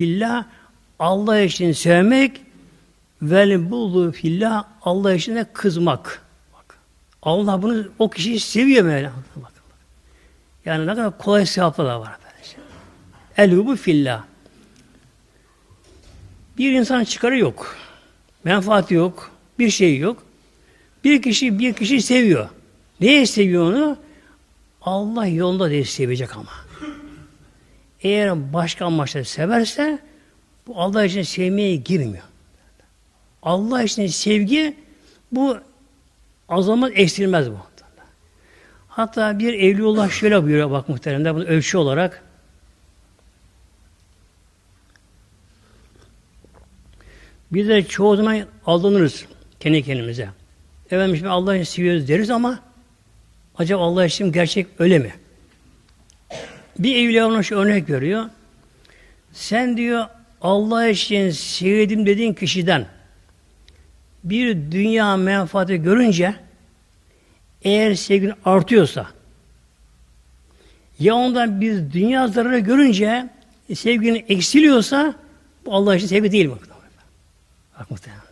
Fillah Allah için sevmek vel buldu fillah Allah için de kızmak. Bak. Allah bunu o kişiyi seviyor böyle. Bak, bak. Yani ne kadar kolay sevaplar var böylece. El hubu fillah. Bir insan çıkarı yok. Menfaati yok. Bir şey yok. Bir kişi bir kişi seviyor. Neye seviyor onu? Allah yolunda diye sevecek ama. Eğer başka amaçla severse bu Allah için sevmeye girmiyor. Allah için sevgi bu azamet eksilmez bu. Hatta bir evliullah şöyle buyuruyor bak muhteremler bunu ölçü olarak biz de çoğu zaman aldanırız kendi kendimize. Efendim şimdi Allah için seviyoruz deriz ama acaba Allah için gerçek öyle mi? Bir evliya şu örnek veriyor. Sen diyor Allah için sevdim dediğin kişiden bir dünya menfaati görünce eğer sevgin artıyorsa ya ondan biz dünya zararı görünce sevginin eksiliyorsa bu Allah için sevgi değil bak. Bak muhtemelenler.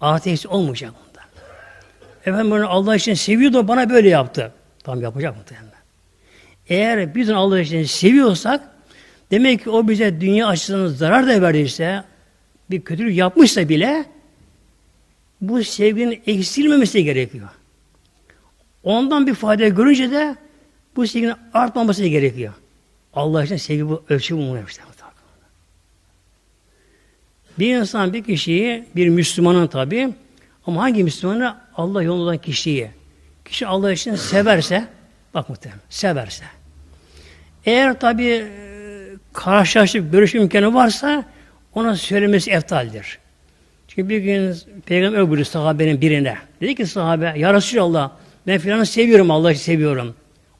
Ateist olmayacak bunda. Efendim bunu Allah için seviyor bana böyle yaptı. Tam yapacak muhtemelen. Eğer biz onu Allah için seviyorsak demek ki o bize dünya açısından zarar da verdiyse bir kötülük yapmışsa bile bu sevginin eksilmemesi gerekiyor. Ondan bir fayda görünce de bu sevginin artmaması gerekiyor. Allah için sevgi bu ölçü bu işte. Bir insan bir kişiyi, bir Müslümanın tabi, ama hangi Müslümanı? Allah yolundan kişiyi. Kişi Allah için severse, bak muhtemelen, severse. Eğer tabi karşılaşıp görüşme imkanı varsa ona söylemesi eftaldir. Çünkü bir gün Peygamber buyurdu sahabenin birine. Dedi ki sahabe, Ya Resulallah ben filanı seviyorum, Allah'ı seviyorum.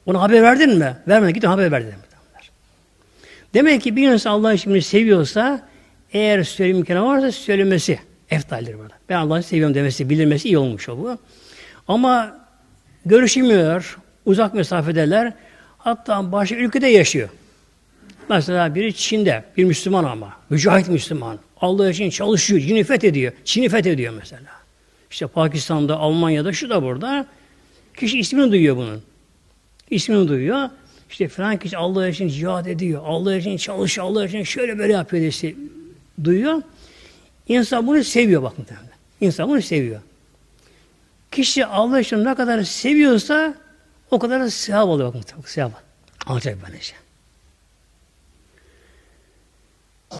Ona haber verdin mi? Vermedi, git haber ver dedim. Demek ki bir insan Allah için seviyorsa eğer söyleme imkanı varsa söylemesi eftaldir burada. Ben Allah'ı seviyorum demesi, bildirmesi iyi olmuş o bu. Ama görüşemiyor, uzak mesafedeler. Hatta başka ülkede yaşıyor. Mesela biri Çin'de, bir Müslüman ama, mücahit Müslüman. Allah için çalışıyor, Çin'i fethediyor. Çin'i fethediyor mesela. İşte Pakistan'da, Almanya'da, şu da burada. Kişi ismini duyuyor bunun. İsmini duyuyor. İşte falan kişi Allah için cihad ediyor. Allah için çalışıyor, Allah için şöyle böyle yapıyor işte duyuyor. İnsan bunu seviyor bak muhtemelen. İnsan bunu seviyor. Kişi Allah için ne kadar seviyorsa o kadar sevap oluyor bak muhtemelen. Sevap. Alacak böylece.